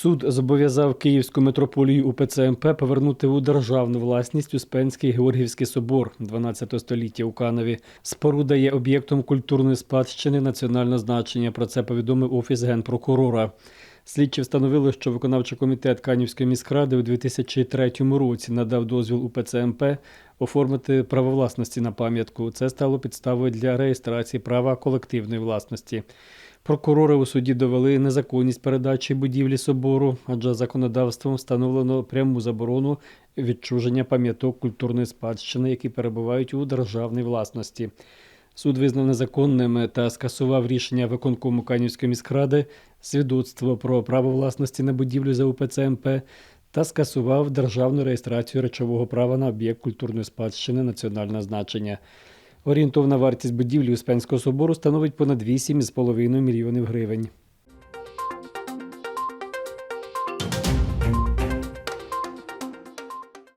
Суд зобов'язав Київську митрополію УПЦ МП повернути у державну власність Успенський Георгівський собор 12 століття у Канові. Споруда є об'єктом культурної спадщини національного значення. Про це повідомив офіс генпрокурора. Слідчі встановили, що виконавчий комітет Канівської міськради у 2003 році надав дозвіл УПЦ МП оформити право власності на пам'ятку. Це стало підставою для реєстрації права колективної власності. Прокурори у суді довели незаконність передачі будівлі собору, адже законодавством встановлено пряму заборону відчуження пам'яток культурної спадщини, які перебувають у державній власності. Суд визнав незаконними та скасував рішення виконкому Канівської міськради, свідоцтво про право власності на будівлю за УПЦ МП та скасував державну реєстрацію речового права на об'єкт культурної спадщини національного значення. Орієнтовна вартість будівлі Успенського собору становить понад 8,5 мільйонів гривень.